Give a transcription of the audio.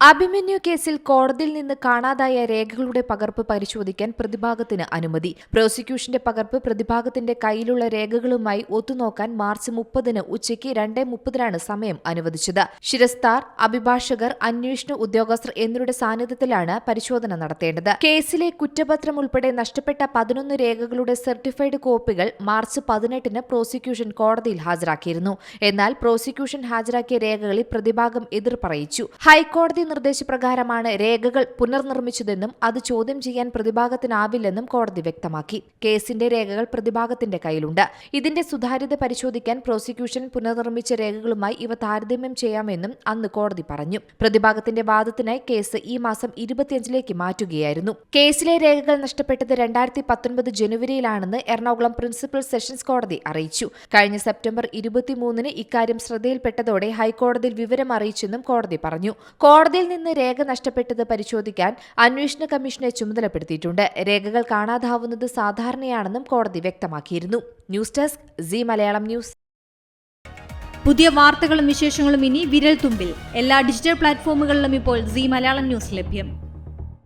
അഭിമന്യു കേസിൽ കോടതിയിൽ നിന്ന് കാണാതായ രേഖകളുടെ പകർപ്പ് പരിശോധിക്കാൻ പ്രതിഭാഗത്തിന് അനുമതി. പ്രോസിക്യൂഷന്റെ പകർപ്പ് പ്രതിഭാഗത്തിന്റെ കയ്യിലുള്ള രേഖകളുമായി ഒത്തുനോക്കാൻ മാർച്ച് മുപ്പതിന് ഉച്ചയ്ക്ക് രണ്ടേ മുപ്പതിനാണ് സമയം അനുവദിച്ചത്. ശിരസ്താർ അഭിഭാഷകർ അന്വേഷണ ഉദ്യോഗസ്ഥർ എന്നിവരുടെ സാന്നിധ്യത്തിലാണ് പരിശോധന നടത്തേണ്ടത്. കേസിലെ കുറ്റപത്രം ഉൾപ്പെടെ നഷ്ടപ്പെട്ട പതിനൊന്ന് രേഖകളുടെ സർട്ടിഫൈഡ് കോപ്പികൾ മാർച്ച് പതിനെട്ടിന് പ്രോസിക്യൂഷൻ കോടതിയിൽ ഹാജരാക്കിയിരുന്നു. എന്നാൽ പ്രോസിക്യൂഷൻ ഹാജരാക്കിയ രേഖകളിൽ പ്രതിഭാഗം എതിർപ്പറയിച്ചു. ഹൈക്കോടതി നിർദ്ദേശപ്രകാരമാണ് രേഖകൾ പുനർനിർമ്മിച്ചതെന്നും അത് ചോദ്യം ചെയ്യാൻ പ്രതിഭാഗത്തിനാവില്ലെന്നും കോടതി വ്യക്തമാക്കി. കേസിന്റെ രേഖകൾ പ്രതിഭാഗത്തിന്റെ കയ്യിലുണ്ട്. ഇതിന്റെ സുതാര്യത പരിശോധിക്കാൻ പ്രോസിക്യൂഷൻ പുനർനിർമ്മിച്ച രേഖകളുമായി ഇവ താരതമ്യം ചെയ്യാമെന്നും അന്ന് കോടതി പറഞ്ഞു. പ്രതിഭാഗത്തിന്റെ വാദത്തിനായി കേസ് ഈ മാസം ഇരുപത്തിയഞ്ചിലേക്ക് മാറ്റുകയായിരുന്നു. കേസിലെ രേഖകൾ നഷ്ടപ്പെട്ടത് രണ്ടായിരത്തി പത്തൊൻപത് ജനുവരിയിലാണെന്ന് എറണാകുളം പ്രിൻസിപ്പൽ സെഷൻസ് കോടതി അറിയിച്ചു. കഴിഞ്ഞ സെപ്റ്റംബർ ഇരുപത്തിമൂന്നിന് ഇക്കാര്യം ശ്രദ്ധയിൽപ്പെട്ടതോടെ ഹൈക്കോടതിയിൽ വിവരം അറിയിച്ചെന്നും കോടതി പറഞ്ഞു. കോടതിയിൽ നിന്ന് രേഖ നഷ്ടപ്പെട്ടത് പരിശോധിക്കാൻ അന്വേഷണ കമ്മീഷനെ ചുമതലപ്പെടുത്തിയിട്ടുണ്ട്. രേഖകൾ കാണാതാവുന്നത് സാധാരണയാണെന്നും കോടതി വ്യക്തമാക്കിയിരുന്നു. News desk C Malayalam news. പുതിയ വാർത്തകളും വിശേഷങ്ങളും ഇനി വിരൽ തുമ്പിൽ എല്ലാ ഡിജിറ്റൽ പ്ലാറ്റ്ഫോമുകളിലും ഇപ്പോൾ സി മലയാളം ന്യൂസ് ലഭ്യം.